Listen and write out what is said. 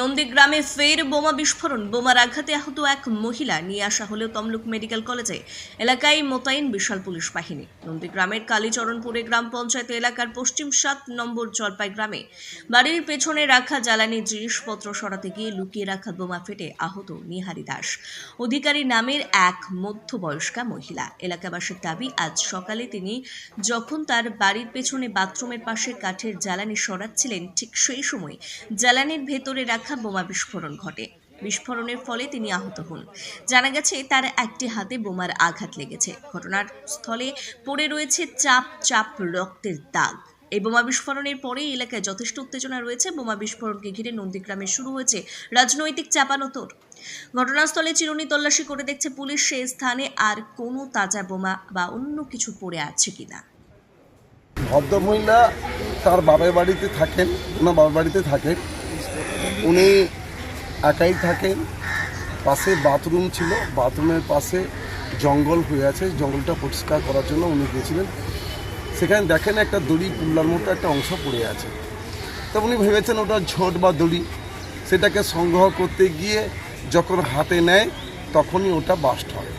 নন্দীগ্রামে ফের বোমা বিস্ফোরণ। বোমার আঘাতে আহত এক মহিলা নিয়ে আসা হলেও তমলুক মেডিকেল কলেজে। এলাকায় মোতায়েন বিশাল পুলিশ বাহিনী। নন্দীগ্রামের কালীচরণপুরে গ্রাম পঞ্চায়েত এলাকার পশ্চিম সাত নম্বর জলপাই গ্রামে বাড়ির পেছনে রাখা জ্বালানি জিনিসপত্র সরাতে গিয়ে লুকিয়ে রাখা বোমা ফেটে আহত নিহারি দাস। অধিকারী নামের এক মধ্যবয়স্কা মহিলা। এলাকাবাসীর দাবি, আজ সকালে তিনি যখন তার বাড়ির পেছনে বাথরুমের পাশে কাঠের জ্বালানি সরাচ্ছিলেন, ঠিক সেই সময় জ্বালানির ভেতরে রাখা বোমা বিস্ফোরণ ঘটে। বিস্ফোরণের ফলে তিনি আহত হন। জানা গেছে, তার একটি হাতে বোমার আঘাত লেগেছে। ঘটনার স্থলে পড়ে রয়েছে চাপ চাপ রক্তের দাগ। এই বোমা বিস্ফোরণের পরেই এলাকায় যথেষ্ট উত্তেজনা রয়েছে। বোমা বিস্ফোরণকে ঘিরে নন্দীগ্রামে শুরু হয়েছে রাজনৈতিক চাপানোতর ঘটনাস্থলে চিরুনি তল্লাশি করে দেখছে পুলিশ। সে স্থানে আর কোনো তাজা বোমা বা অন্য কিছু পড়ে আছে কিনা। ভদ্রমহিলা তার বাবার বাড়িতে থাকেন বাবার বাড়িতে থাকেন। উনি একাই থাকেন। পাশে বাথরুম ছিল। বাথরুমের পাশে জঙ্গল হয়ে আছে। জঙ্গলটা পরিষ্কার করার জন্য উনি গিয়েছিলেন সেখানে দেখেন একটা দড়ি, কুল্লার মতো একটা অংশ পড়ে আছে। তো উনি ভেবেছেন ওটা ঝোট বা দড়ি। সেটাকে সংগ্রহ করতে গিয়ে যখন হাতে নেয়, তখনই ওটা বাস্ট হয়।